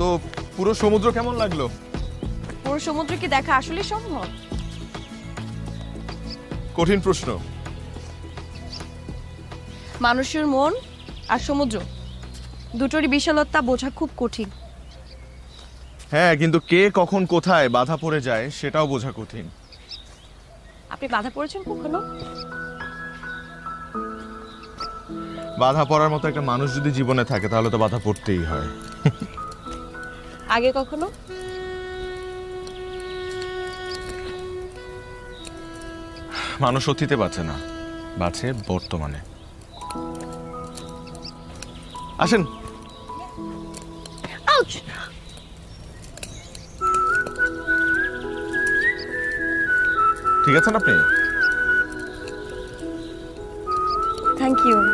তো পুরো সমুদ্র কেমন লাগল? পুরো সমুদ্র কি দেখা আসলে সম্ভব? কঠিন প্রশ্ন। মানুষের মন আর সমুদ্র দুটোরই বিশালতা বোঝা খুব কঠিন। হ্যাঁ কিন্তু কে কখন কোথায় বাধা পড়ে যায় সেটাও বোঝা কঠিন। আপনি বাধা পড়েছেন কখনো? বাধা পড়ার মতো একটা মানুষ যদি জীবনে থাকে তাহলে তো বাধা পড়তেই হয়। আগে কখনো? মানুষ অতীতে বাঁচে না বাঁচে বর্তমানে। আসেন। ঠিক আছেন আপনি? Thank you